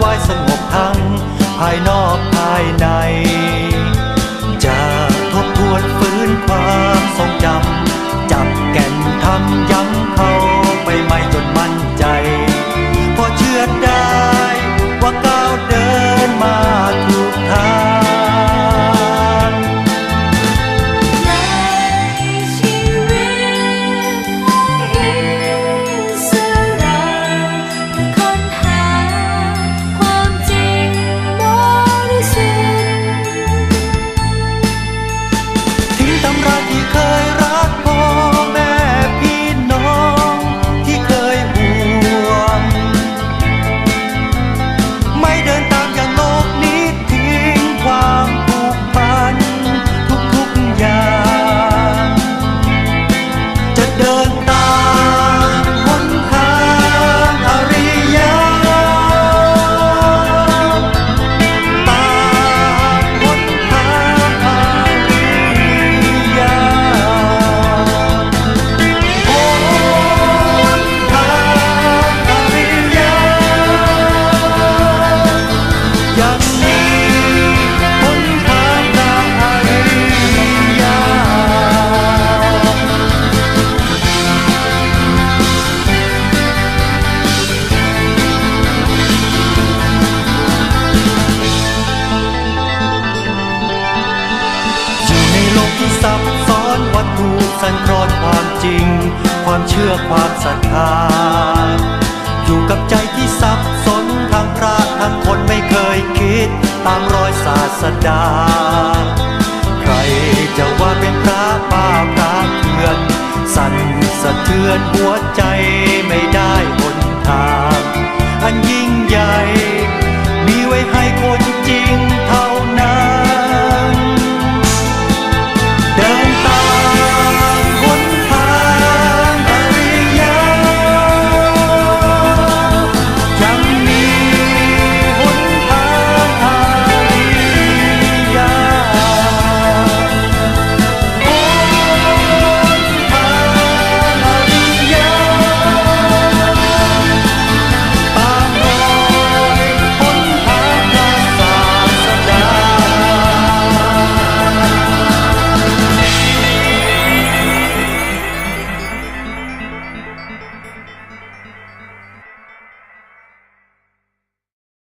ไว้สงบทั้ง ภายนอกภายใน จริง ความเชื่อความศรัทธา อยู่กับใจที่สับสนทางพระทางคนไม่เคยคิด ตามรอยศาสดา ใครจะว่าเป็นพระป้าพระเถื่อน สั่นสะเทือนหัวใจไม่ได้หนทาง